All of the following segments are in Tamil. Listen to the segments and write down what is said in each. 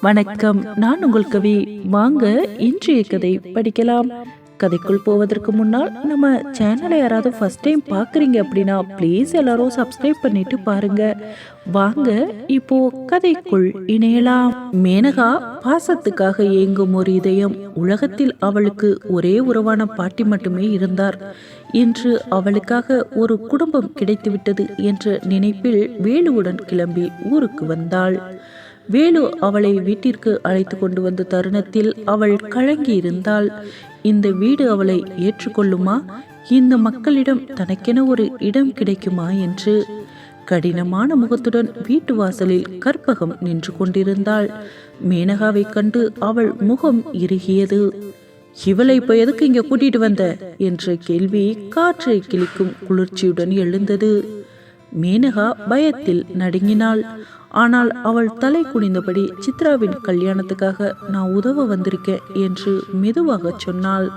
வணக்கம். நான் உங்கள் கவி. வாங்க இன்றைய கதை படிக்கலாம். கதைக்குள் போவதற்கு முன்னால் நம்ம சேனலை யாராவது ஃபர்ஸ்ட் டைம் பார்க்குறீங்க அப்படின்னா ப்ளீஸ் எல்லாரும் சப்ஸ்கிரைப் பண்ணிட்டு பாருங்க. வாங்க இப்போ கதைக்குள் இணையலாம். மேனகா பாசத்துக்காக ஏங்கும் ஒரு இதயம். உலகத்தில் அவளுக்கு ஒரே உறவான பாட்டி மட்டுமே இருந்தார். இன்று அவளுக்காக ஒரு குடும்பம் கிடைத்துவிட்டது என்ற நினைப்பில் வேலுவுடன் கிளம்பி ஊருக்கு வந்தாள். வேலு அவளை வீட்டிற்கு அழைத்து கொண்டு வந்த தருணத்தில் அவள் கலங்கி இருந்தாள் இந்த வீடு அவளை ஏற்றுக்கொள்ளுமா? இந்த மக்களிடம் தனக்கென ஒரு இடம் கிடைக்குமா என்று. கடினமான முகத்துடன் வீட்டு வாசலில் கற்பகம் நின்று கொண்டிருந்தாள். மேனகாவை கண்டு அவள் முகம் இறுகியது. இவளை இப்ப எதுக்கு இங்க கூட்டிட்டு வந்த? என்ற கேள்வி காற்றை கிழிக்கும் குளிர்ச்சியுடன் எழுந்தது. மேனகா பயத்தில் நடுங்கினாள். ஆனால் அவள் தலை குனிந்தபடி சித்ராவின் கல்யாணத்துக்காக நான் உதவ வந்திருக்கேன் என்று மெதுவாக சொன்னாள்.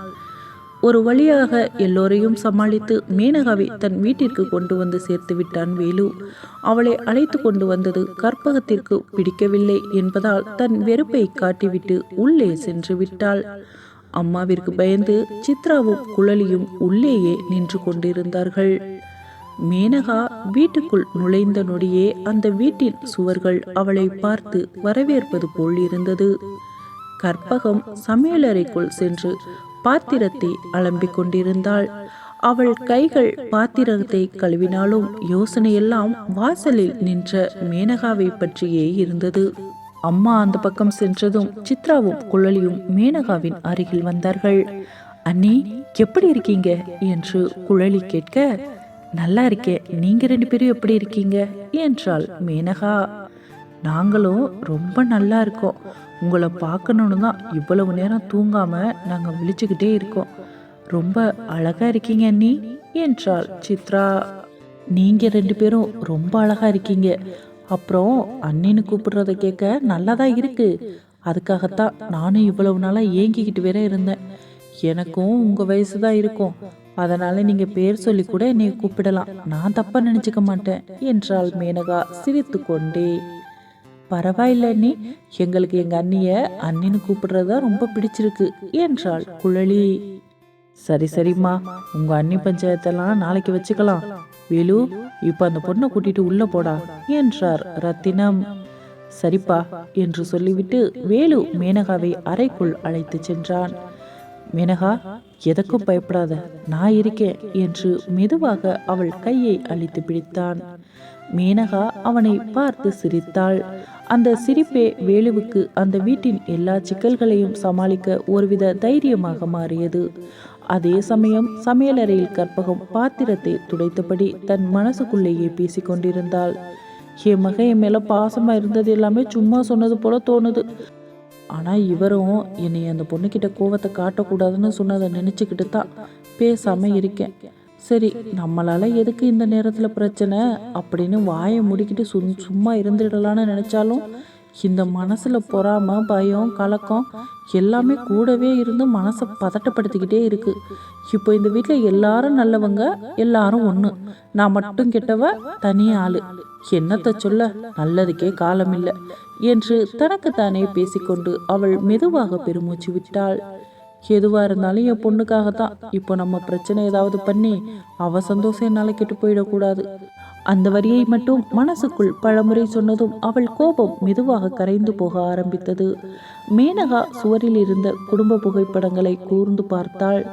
ஒரு வழியாக எல்லோரையும் சமாளித்து மேனகாவை தன் வீட்டிற்கு கொண்டு வந்து சேர்த்து விட்டான் வேலு. அவளை அழைத்து கொண்டு வந்தது கற்பகத்திற்கு பிடிக்கவில்லை என்பதால் தன் வெறுப்பை காட்டிவிட்டு உள்ளே சென்று விட்டாள். அம்மாவிற்கு பயந்து சித்ராவும் குழலியும் உள்ளேயே நின்று கொண்டிருந்தார்கள். மேனகா வீட்டுக்குள் நுழைந்த நொடியே அந்த வீட்டின் சுவர்கள் அவளை பார்த்து வரவேற்பது போல் இருந்தது. கற்பகம் சமையலறைக்குள் சென்று பாத்திரத்தை அலம்பிக் கொண்டிருந்தாள். அவள் கைகள் பாத்திரத்தை கழுவினாலும் யோசனையெல்லாம் வாசலில் நின்ற மேனகாவை பற்றியே இருந்தது. அம்மா அந்த பக்கம் சென்றதும் சித்ராவும் குழலியும் மேனகாவின் அருகில் வந்தார்கள். அண்ணி எப்படி இருக்கீங்க? என்று குழலி கேட்க நல்லா இருக்கேன் நீங்க ரெண்டு பேரும் எப்படி இருக்கீங்க? என்றாள் மேனகா. நாங்களும் ரொம்ப நல்லா இருக்கோம். உங்களை பார்க்கணுன்னு தான் இவ்வளவு நேரம் தூங்காம நாங்கள் விழிச்சுக்கிட்டே இருக்கோம். ரொம்ப அழகா இருக்கீங்க அண்ணி என்றாள் சித்ரா. நீங்க ரெண்டு பேரும் ரொம்ப அழகா இருக்கீங்க. அப்புறம் அண்ணின்னு கூப்பிடுறத கேட்க நல்லா தான் இருக்கு. அதுக்காகத்தான் நானும் இவ்வளவு நாளாக ஏங்கிக்கிட்டு வேற இருந்தேன். எனக்கும் உங்கள் வயசு தான் இருக்கும். அதனால நீங்க பேர் சொல்லி கூட என்னை கூப்பிடலாம். நான் தப்பா நினைச்சுக்க மாட்டேன் என்றாள் மேனகா சிரித்து கொண்டே பரவாயில்ல நீ எங்களுக்கு எங்க அண்ணிய அண்ணின்னு கூப்பிடுறதா ரொம்ப பிடிச்சிருக்கு என்றாள் குழலி. சரி சரிம்மா உங்க அண்ணி பஞ்சாயத்தெல்லாம் நாளைக்கு வச்சுக்கலாம். வேலு இப்ப அந்த பொண்ணை கூட்டிட்டு உள்ள போடா என்றார் ரத்தினம். சரிப்பா என்று சொல்லிவிட்டு வேலு மேனகாவை அறைக்குள் அழைத்து சென்றான். மேனகா எதற்கும் பயப்படாத நான் இருக்கேன் என்று மெதுவாக அவள் கையை அழித்து பிடித்தான். மேனகா அவனை பார்த்து சிரித்தாள். அந்த சிரிப்பே வேலுவுக்கு அந்த வீட்டின் எல்லா சிக்கல்களையும் சமாளிக்க ஒருவித தைரியமாக மாறியது. அதே சமயம் சமையலறையில் கற்பகம் பாத்திரத்தை துடைத்தபடி தன் மனசுக்குள்ளேயே பேசிக்கொண்டிருந்தாள் என் மகன் என் மேல பாசமா இருந்தது எல்லாமே சும்மா சொன்னது போல தோணுது. ஆனால் இவரும் என்னை அந்த பொண்ணுக்கிட்ட கோவத்தை காட்டக்கூடாதுன்னு சொன்னதை நினச்சிக்கிட்டு தான் பேசாமல் இருக்கேன். சரி நம்மளால் எதுக்கு இந்த நேரத்தில் பிரச்சனை? அப்படின்னு வாயை முடிக்கிட்டு சும் சும்மா இருந்துடலான்னு நினச்சாலும் இந்த மனசில் பொறாம பயம் கலக்கம் எல்லாமே கூடவே இருந்து மனசை பதட்டப்படுத்திக்கிட்டே இருக்கு. இப்போ இந்த வீட்டில் எல்லாரும் நல்லவங்க எல்லாரும் ஒன்று நான் மட்டும் கெட்டவ தனி ஆள். என்னத்தை சொல்ல? நல்லதுக்கே காலம் இல்லை என்று தனக்குத்தானே பேசிக்கொண்டு அவள் மெதுவாக பெருமூச்சு விட்டாள். எதுவாக இருந்தாலும் என் பொண்ணுக்காகத்தான். இப்போ நம்ம பிரச்சனை ஏதாவது பண்ணி அவ சந்தோஷம் என்னால் கெட்டு போயிடக்கூடாது. அந்த வரியை மட்டும் மனசுக்குள் பலமுறை சொன்னதும் அவள் கோபம் மெதுவாக கரைந்து போக ஆரம்பித்தது. மேனகா சுவரில் இருந்த குடும்ப புகைப்படங்களை கூர்ந்து பார்த்தாள்.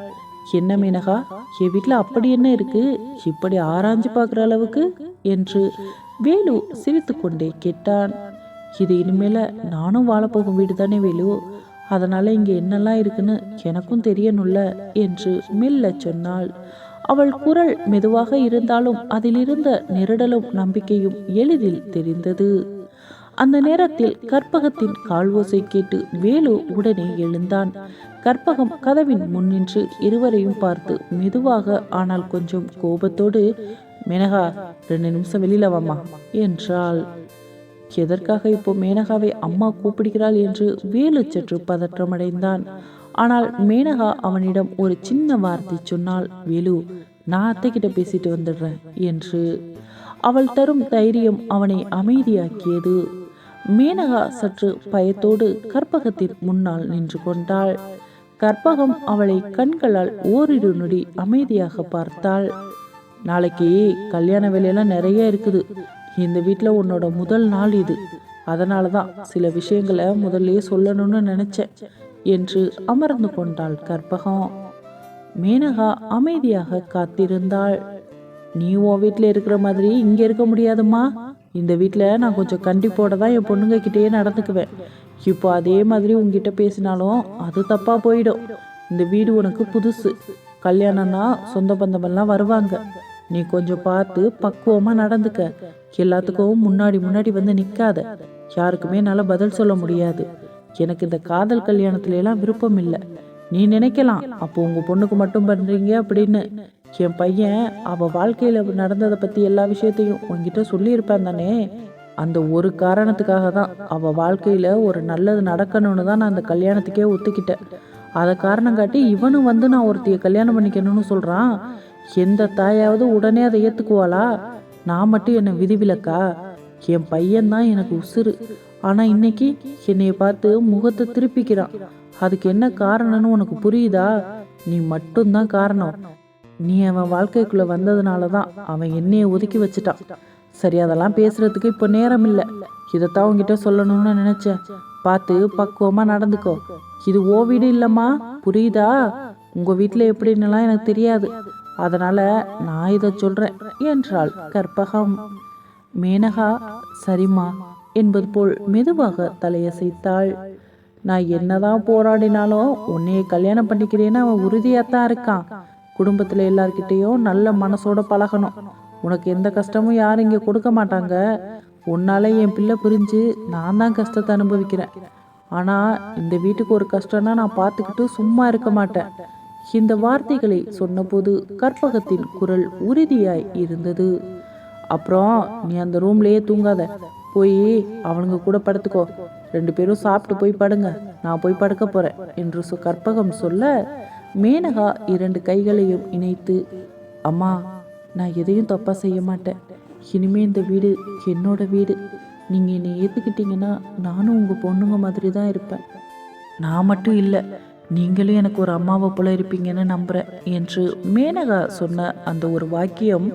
என்ன மேனகா என் வீட்டில் அப்படி என்ன இருக்கு? இப்படி ஆராய்ஞ்சு பார்க்குற அளவுக்கு? என்று வேலு சிரித்து கொண்டே கேட்டான். இது இனிமேல நானும் வாழப்போகும் வீடு தானே வேலு? அதனால இங்கே என்னெல்லாம் இருக்குன்னு எனக்கும் தெரியணும்ல? என்று மெல்ல சொன்னாள். அவள் குரல் மெதுவாக இருந்தாலும் அதிலிருந்த நெருடலும் நம்பிக்கையும் எளிதில் தெரிந்தது. அந்த நேரத்தில் கற்பகத்தின் கால்வோசை கேட்டு வேலு உடனே எழுந்தான். கற்பகம் கதவின் முன்னின்று இருவரையும் பார்த்து மெதுவாக ஆனால் கொஞ்சம் கோபத்தோடு மேனகா ரெண்டு நிமிஷம் வெளியில வாமா என்றாள். எதற்காக இப்போ மேனகாவை அம்மா கூப்பிடுகிறாள்? என்று வேலு சற்று பதற்றமடைந்தான். ஆனால் மேனகா அவனிடம் ஒரு சின்ன வார்த்தை சொன்னால் வேலு நான் அத்தைக்கிட்ட பேசிட்டு வந்துடுறேன் என்று. அவள் தரும் தைரியம் அவனை அமைதியாக்கியது. மேனகா சற்று பயத்தோடு கற்பகத்தின் முன்னால் நின்று கொண்டாள். கற்பகம் அவளை கண்களால் ஓரிரு நொடி அமைதியாக பார்த்தாள். நாளைக்கு கல்யாண வேலையெல்லாம் நிறைய இருக்குது. இந்த வீட்டில் உன்னோட முதல் நாள் இது. அதனால தான் சில விஷயங்களை முதல்லயே சொல்லணும்னு நினைச்சேன். என்று அமர்ந்து கொண்டாள் கற்பகம். மேனகா அமைதியாக காத்திருந்தாள். நீ உன் வீட்டில் இருக்கிற மாதிரி இங்கே இருக்க முடியாதும்மா. இந்த வீட்டில் நான் கொஞ்சம் கண்டிப்போட தான் என் பொண்ணுங்க கிட்டேயே நடந்துக்குவேன். இப்போ அதே மாதிரி உங்ககிட்ட பேசினாலும் அது தப்பாக போயிடும். இந்த வீடு உனக்கு புதுசு. கல்யாணம்னா சொந்த பந்தமெல்லாம் வருவாங்க. நீ கொஞ்சம் பார்த்து பக்குவமாக நடந்துக்க. எல்லாத்துக்கும் முன்னாடி முன்னாடி வந்து நிற்காத யாருக்குமே என்னால் பதில் சொல்ல முடியாது. எனக்கு இந்த காதல் கல்யாணத்துல எல்லாம் விருப்பம் இல்லை. நீ நினைக்கலாம். அப்போ உங்கள் பொண்ணுக்கு மட்டும் பண்ணுறீங்க அப்படின்னு. என் பையன் அவள் வாழ்க்கையில் நடந்ததை பற்றி எல்லா விஷயத்தையும் உங்ககிட்ட சொல்லியிருப்பேன் தானே. அந்த ஒரு காரணத்துக்காக தான் அவள் வாழ்க்கையில் ஒரு நல்லது நடக்கணும்னு தான் நான் அந்த கல்யாணத்துக்கே ஒத்துக்கிட்டேன். அதை காரணம் காட்டி இவனும் வந்து நான் ஒருத்தையை கல்யாணம் பண்ணிக்கணும்னு சொல்கிறான் எந்த தாயாவது உடனே அதை ஏற்றுக்குவாளா நான் மட்டும் என்னை விதிவிலக்கா? என் பையன்தான் எனக்கு உசுறு. ஆனால் இன்னைக்கு என்னைய பார்த்து முகத்தை திருப்பிக்கிறான். அதுக்கு என்ன காரணம்னு உனக்கு புரியுதா? நீ மட்டும்தான் காரணம். நீ அவன் வாழ்க்கைக்குள்ளே வந்ததுனால தான் அவன் என்னைய ஒதுக்கி வச்சுட்டான். சரி அதெல்லாம் பேசுறதுக்கு இப்போ நேரம் இல்லை. இதைத்தான் உங்ககிட்ட சொல்லணும்னு நினைச்சேன். பார்த்து பக்குவமாக நடந்துக்கோ. இது ஓ வீடு இல்லைம்மா. புரியுதா? உங்கள் வீட்டில் எப்படின்னுலாம் எனக்கு தெரியாது. அதனால் நான் இதை சொல்கிறேன் என்றாள் கற்பகம். மேனகா சரிம்மா. என்பது போல் மெதுவாக தலையசைத்தாள். நான் என்னதான் போராடினாலும் உன்னைய கல்யாணம் பண்ணிக்கிறேன்னு அவன் உறுதியாத்தான் இருக்கான். குடும்பத்தில் எல்லார்கிட்டேயும் நல்ல மனசோட பழகணும். உனக்கு எந்த கஷ்டமும் யாரும் இங்கே கொடுக்க மாட்டாங்க. உன்னால என் பிள்ளை புரிஞ்சு நான் தான் கஷ்டத்தை அனுபவிக்கிறேன். ஆனால் இந்த வீட்டுக்கு ஒரு கஷ்டம்னா நான் பார்த்துக்கிட்டு சும்மா இருக்க மாட்டேன். இந்த வார்த்தைகளை சொன்னபோது கற்பகத்தின் குரல் உறுதியாய் இருந்தது. அப்புறம் நீ அந்த ரூம்லேயே தூங்காத. போய் அவனுங்க கூட படுத்துக்கோ. ரெண்டு பேரும் சாப்பிட்டு போய் படுங்க. நான் போய் படுக்க போறேன் என்று சு கற்பகம் சொல்ல மேனகா இரண்டு கைகளையும் இணைத்து அம்மா நான் எதையும் தப்பா செய்ய மாட்டேன். இனிமே இந்த வீடு என்னோட வீடு. நீங்க என்னை ஏத்துக்கிட்டீங்கன்னா நானும் உங்க பொண்ணுங்க மாதிரி தான் இருப்பேன். நான் மட்டும் இல்லை நீங்களும் எனக்கு ஒரு அம்மாவை போல இருப்பீங்கன்னு நம்புறேன் என்று மேனகா சொன்ன அந்த ஒரு வாக்கியம்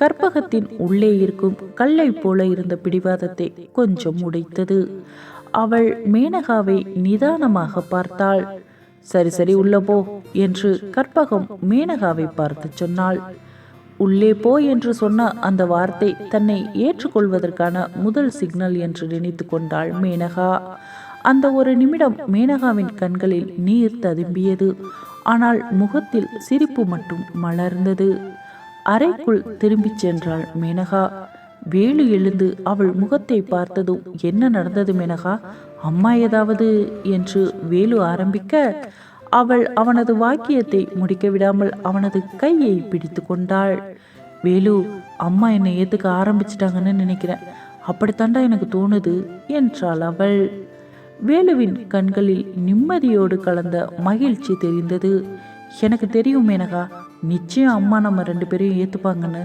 கற்பகத்தின் உள்ளே இருக்கும் கல்லை போல இருந்த பிடிவாதத்தை கொஞ்சம் உடைத்தது. அவள் மேனகாவை நிதானமாக பார்த்தாள். சரி சரி உள்ள போ என்று கற்பகம் மேனகாவை பார்த்து சொன்னாள். உள்ளே போ என்று சொன்ன அந்த வார்த்தை தன்னை ஏற்றுக்கொள்வதற்கான முதல் சிக்னல் என்று நினைத்து கொண்டாள் மேனகா. அந்த ஒரு நிமிடம் மேனகாவின் கண்களில் நீர் ததும்பியது. ஆனால் முகத்தில் சிரிப்பு மட்டும் மலர்ந்தது. அறைக்குள் திரும்பிச் சென்றாள் மேனகா. வேலு எழுந்து அவள் முகத்தை பார்த்ததும் என்ன நடந்தது மேனகா? அம்மா ஏதாவது? என்று வேலு ஆரம்பிக்க அவள் அவனது வாக்கியத்தை முடிக்க விடாமல் அவனது கையை பிடித்து கொண்டாள். வேலு அம்மா என்னை ஏத்துக்க ஆரம்பிச்சிட்டாங்கன்னு நினைக்கிறேன். அப்படித்தாண்டா எனக்கு தோணுது என்றாள் அவள். வேலுவின் கண்களில் நிம்மதியோடு கலந்த மகிழ்ச்சி தெரிந்தது. எனக்கு தெரியும் மேனகா நிச்சயம் அம்மா நம்ம ரெண்டு பேரையும் ஏற்றுப்பாங்கன்னு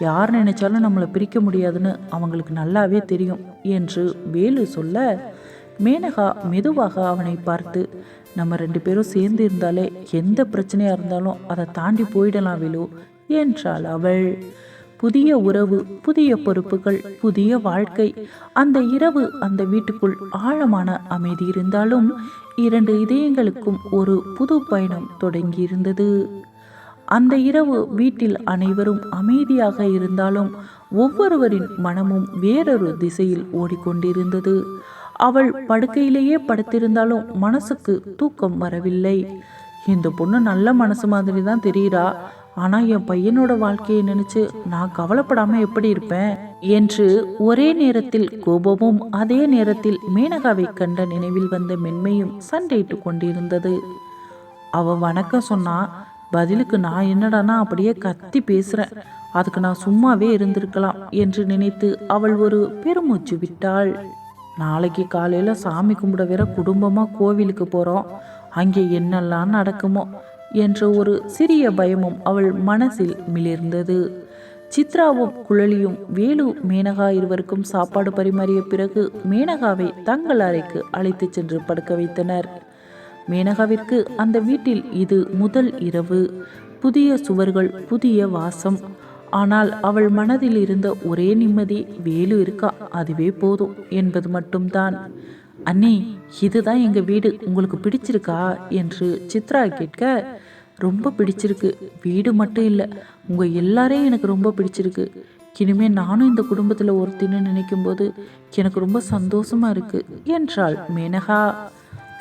யார் நினைச்சாலும் நம்மளை பிரிக்க முடியாதுன்னு அவங்களுக்கு நல்லாவே தெரியும் என்று வேலு சொல்ல மேனகா மெதுவாக அவனை பார்த்து நம்ம ரெண்டு பேரும் சேர்ந்து இருந்தாலே எந்த பிரச்சனையாக இருந்தாலும் அதை தாண்டி போயிடலாம் வேலு என்றாள் அவள். புதிய உறவு புதிய பொறுப்புகள் புதிய வாழ்க்கை அந்த இரவு அந்த வீட்டுக்குள் ஆழமான அமைதி இருந்தாலும் இரண்டு இதயங்களுக்கும் ஒரு புது பயணம் தொடங்கியிருந்தது. அந்த இரவு வீட்டில் அனைவரும் அமைதியாக இருந்தாலும் ஒவ்வொருவரின் மனமும் வேறொரு திசையில் ஓடிக்கொண்டிருந்தது. அவள் படுக்கையிலேயே படுத்திருந்தாலும் மனசுக்கு தூக்கம் வரவில்லை. இந்த பொண்ணு நல்ல மனசு மாதிரி தான் தெரியுறா. ஆனால் என் பையனோட வாழ்க்கையை நினைச்சு நான் கவலைப்படாம எப்படி இருப்பேன்? என்று ஒரே நேரத்தில் கோபமும் அதே நேரத்தில் மேனகாவை கண்ட நினைவில் வந்த மென்மையும் சண்டையிட்டு கொண்டிருந்தது. அவ வணக்கம் சொன்னா பதிலுக்கு நான் என்னடானா அப்படியே கத்தி பேசுறேன். அதுக்கு நான் சும்மாவே இருந்திருக்கலாம் என்று நினைத்து அவள் ஒரு பெருமூச்சு விட்டாள். நாளைக்கு காலையில சாமி கும்பிட வேற குடும்பமா கோவிலுக்கு போறோம். அங்கே என்னெல்லாம் நடக்குமோ என்ற ஒரு சிறிய பயமும் அவள் மனசில் மிளிர்ந்தது. சித்ராவும் குழலியும் வேலு மேனகா இருவருக்கும் சாப்பாடு பரிமாறிய பிறகு மேனகாவை தங்கள் அறைக்கு அழைத்துச் சென்று படுக்க வைத்தனர். மேனகாவிற்கு அந்த வீட்டில் இது முதல் இரவு. புதிய சுவர்கள் புதிய வாசம். ஆனால் அவள் மனதில் இருந்த ஒரே நிம்மதி வேலு இருக்கா? அதுவே போதும் என்பது மட்டும்தான். அண்ணி இதுதான் எங்க வீடு. உங்களுக்கு பிடிச்சிருக்கா? என்று சித்ரா கேட்க ரொம்ப பிடிச்சிருக்கு. வீடு மட்டும் இல்லை உங்கள் எல்லாரையும் எனக்கு ரொம்ப பிடிச்சிருக்கு. இனிமே நானும் இந்த குடும்பத்தில் ஒருத்தின்னு நினைக்கும் போது எனக்கு ரொம்ப சந்தோஷமா இருக்கு என்றாள் மேனகா.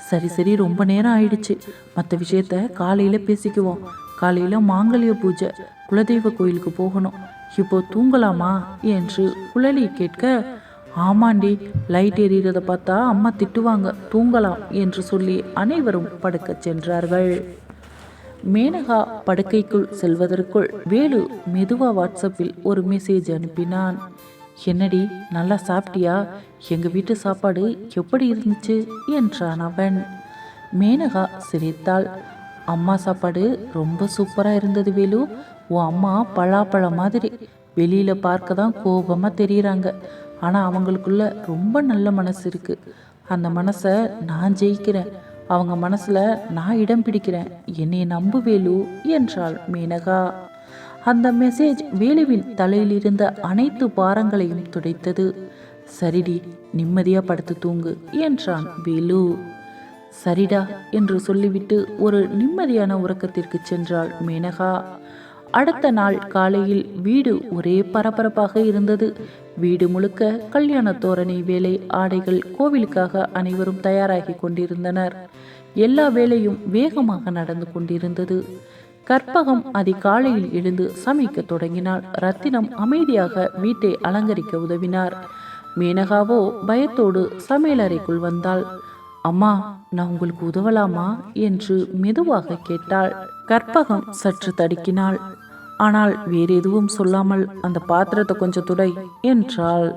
சரி சரி ரொம்ப நேரம் ஆயிடுச்சு. மற்ற விஷயத்த காலையில் பேசிக்குவோம். காலையில் மாங்கல்ய பூஜை குலதெய்வ கோயிலுக்கு போகணும். இப்போ தூங்கலாமா என்று குழலி கேட்க ஆமாண்டி லைட் எரியறத பார்த்தா அம்மா திட்டுவாங்க தூங்கலாம் என்று சொல்லி அனைவரும் படுக்கச் சென்றார்கள். மேனகா படுக்கைக்குள் செல்வதற்குள் வேலு மெதுவா வாட்ஸ்அப்பில் ஒரு மெசேஜ் அனுப்பினான். என்னடி நல்லா சாப்பிட்டியா? எங்கள் வீட்டு சாப்பாடு எப்படி இருந்துச்சு? என்றான் அவன். மேனகா சிரித்தாள். அம்மா சாப்பாடு ரொம்ப சூப்பராக இருந்தது வேலு. உன் அம்மா பலாப்பழம் மாதிரி. வெளியில் பார்க்க தான் கோபமாக தெரியுறாங்க. ஆனால் அவங்களுக்குள்ள ரொம்ப நல்ல மனசு இருக்குது அந்த மனசை நான் ஜெயிக்கிறேன். அவங்க மனசில் நான் இடம் பிடிக்கிறேன். என்னை நம்பு வேலு என்றாள் மேனகா. அந்த மெசேஜ் வேலுவின் தலையிலிருந்த அனைத்து பாரங்களையும் துடைத்தது. சரிடி நிம்மதியா படுத்து தூங்கு என்றான் வேலு. சரிடா என்று சொல்லிவிட்டு ஒரு நிம்மதியான உறக்கத்திற்கு சென்றாள் மேனகா. அடுத்த நாள் காலையில் வீடு ஒரே பரபரப்பாக இருந்தது. வீடு முழுக்க கல்யாண தோரணை வேலை ஆடைகள் கோவிலுக்காக அனைவரும் தயாராகி கொண்டிருந்தனர். எல்லா வேலையும் வேகமாக நடந்து கொண்டிருந்தது. கற்பகம் அதிகாலையில் எழுந்து சமைக்க தொடங்கினாள். ரத்தினம் அமைதியாக வீட்டை அலங்கரிக்க உதவினார். மேனகாவோ பயத்தோடு சமையலறைக்குள் வந்தாள். அம்மா நான் உங்களுக்கு உதவலாமா? என்று மெதுவாக கேட்டாள். கற்பகம் சற்று தடுக்கினாள். ஆனால் வேறு எதுவும் சொல்லாமல் அந்த பாத்திரத்தை கொஞ்சம் துடை என்றாள்.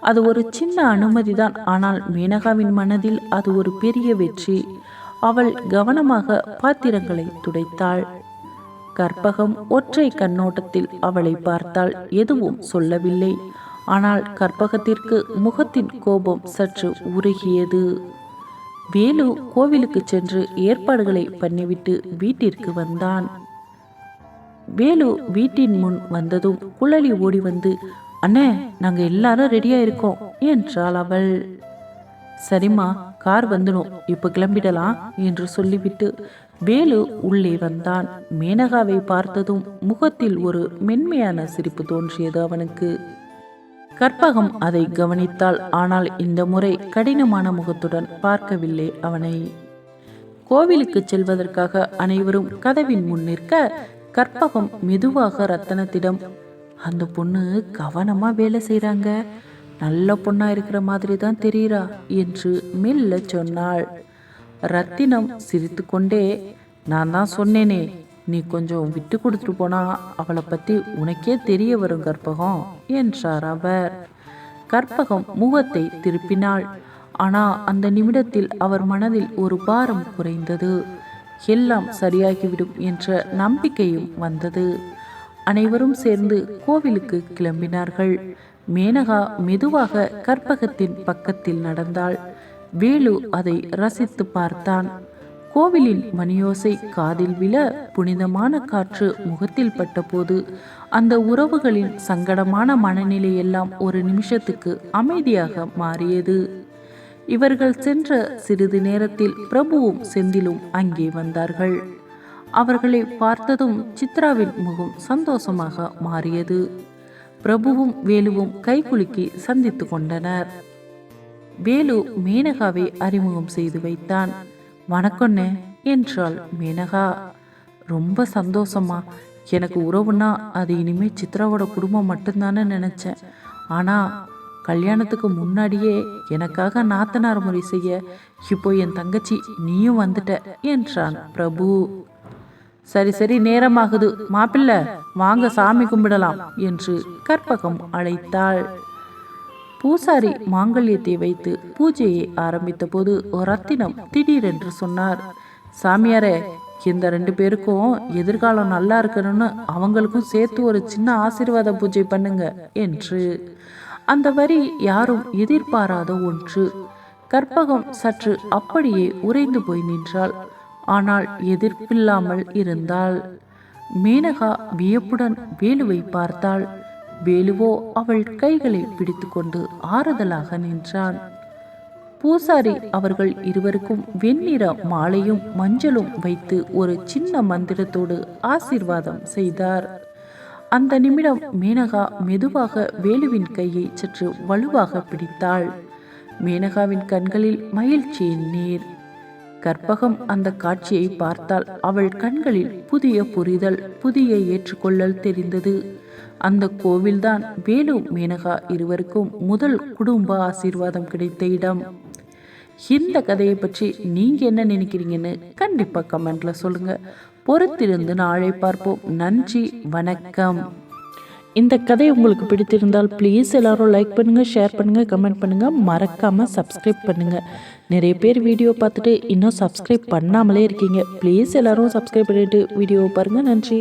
அது ஒரு சின்ன அனுமதிதான். ஆனால் மேனகாவின் மனதில் அது ஒரு பெரிய வெற்றி. அவள் கவனமாக பாத்திரங்களை துடைத்தாள். கற்பகம் ஒற்றை கண்ணோட்டத்தில் அவளை பார்த்தால் எதுவும் சொல்லவில்லை. ஆனால் கற்பகத்திற்கு முகத்தின் கோபம் சற்று உருகியது. வேலு கோவிலுக்கு சென்று ஏற்பாடுகளை பண்ணிவிட்டு வீட்டிற்கு வந்தான். வேலு வீட்டின் முன் வந்ததும் குழலி ஓடி வந்து அண்ணே நாங்க எல்லாரும் ரெடியா இருக்கோம் என்றாள் அவள். சரிம்மா கார் வந்துடும். இப்ப கிளம்பிடலாம் என்று சொல்லிவிட்டு வேலு உள்ளே வந்தான். மேனகாவை பார்த்ததும் முகத்தில் ஒரு மென்மையான சிரிப்பு தோன்றியது அவனுக்கு. கற்பகம் அதை கவனித்தாள். ஆனால் இந்த முறை கடினமான முகத்துடன் பார்க்கவில்லை அவனை. கோவிலுக்கு செல்வதற்காக அனைவரும் கதவின் முன் நிற்க கற்பகம் மெதுவாக ரத்தனத்திடம் அந்த பொண்ணு கவனமா வேலை செய்றாங்க. நல்ல பொண்ணா இருக்கிற மாதிரி தான் தெரியுறா என்று மெல்ல சொன்னாள். ரத்தினம் சிரித்துக்கொண்டே நான் தான் சொன்னேனே நீ கொஞ்சம் விட்டு கொடுத்துட்டு போனா அவளை பத்தி உனக்கே தெரிய வரும் கற்பகம் என்றார் அவர். கற்பகம் முகத்தை திருப்பினாள். ஆனா அந்த நிமிடத்தில் அவர் மனதில் ஒரு பாரம் குறைந்தது. எல்லாம் சரியாகிவிடும் என்ற நம்பிக்கையும் வந்தது. அனைவரும் சேர்ந்து கோவிலுக்கு கிளம்பினார்கள். மேனகா மெதுவாக கற்பகத்தின் பக்கத்தில் நடந்தாள். வேலு அதை ரசித்து பார்த்தான். கோவிலின் மணியோசை காதில் விழ புனிதமான காற்று முகத்தில் பட்டபோது அந்த உறவுகளின் சங்கடமான மனநிலை எல்லாம் ஒரு நிமிஷத்துக்கு அமைதியாக மாறியது. இவர்கள் சென்ற சிறிது நேரத்தில் பிரபுவும் செந்திலும் அங்கே வந்தார்கள். அவர்களை பார்த்ததும் சித்ராவின் முகம் சந்தோஷமாக மாறியது. பிரபுவும் வேலுவும் கைகுலுக்கி சந்தித்து கொண்டனர். வேலு மேனகாவை அறிமுகம் செய்து வைத்தான். வணக்கண்ணே என்றாள் மேனகா. ரொம்ப சந்தோஷமா எனக்கு உறவுனா அது இனிமே சித்ராவோட குடும்பம் மட்டும்தானே நினைச்சேன். ஆனா கல்யாணத்துக்கு முன்னாடியே எனக்காக நாத்தனார் முறை செய்ய இப்போ என் தங்கச்சி நீயும் வந்துட்ட என்றான் பிரபு. சரி சரி நேரமாகுது. மாப்பிள்ள வாங்க சாமி கும்பிடலாம் என்று கற்பகம் அழைத்தாள். பூசாரி மாங்கல்யத்தை வைத்து பூஜையை ஆரம்பித்த போது ரத்தினம் திடீரென்று சொன்னார் சாமியாரே இந்த ரெண்டு பேருக்கும் எதிர்காலம் நல்லா இருக்கணும்னு அவங்களுக்கும் சேர்த்து ஒரு சின்ன ஆசீர்வாத பூஜை பண்ணுங்க என்று. அந்த வரி யாரும் எதிர்பாராத ஒன்று. கற்பகம் சற்று அப்படியே உறைந்து போய் நின்றாள். ஆனால் எதிர்ப்பில்லாமல் இருந்தாள். மேனகா வியப்புடன் வேலுவை பார்த்தாள். வேலுவோ அவள் கைகளை பிடித்துக்கொண்டு ஆறுதலாக நின்றான். பூசாரி அவர்கள் இருவருக்கும் வெண்ணிற மாலையும் மஞ்சளும் வைத்து ஒரு சின்ன மந்திரத்தோடு ஆசீர்வாதம் செய்தார். அந்த நிமிடம் மேனகா மெதுவாக வேலுவின் கையை சற்று வலுவாக பிடித்தாள். மேனகாவின் கண்களில் மகிழ்ச்சியின் நீர். கற்பகம் அந்த காட்சியை பார்த்தால் அவள் கண்களில் புதிய புரிதல் புதிய ஏற்றுக்கொள்ளல் தெரிந்தது. அந்த கோவில்தான் வேலு மேனகா இருவருக்கும் முதல் குடும்ப ஆசீர்வாதம் கிடைத்த இடம். இந்த கதையை பற்றி நீங்கள் என்ன நினைக்கிறீங்கன்னு கண்டிப்பாக கமெண்ட்டில் சொல்லுங்கள் பொறுத்திருந்து நாளை பார்ப்போம். நன்றி வணக்கம். இந்த கதை உங்களுக்கு பிடித்திருந்தால் ப்ளீஸ் எல்லாரும் லைக் பண்ணுங்கள் ஷேர் பண்ணுங்கள் கமெண்ட் பண்ணுங்கள் மறக்காமல் சப்ஸ்கிரைப் பண்ணுங்கள் நிறைய பேர் வீடியோ பார்த்துட்டு இன்னும் சப்ஸ்கிரைப் பண்ணாமலே இருக்கீங்க. ப்ளீஸ் எல்லாரும் சப்ஸ்கிரைப் பண்ணிவிட்டு வீடியோ பாருங்கள் நன்றி.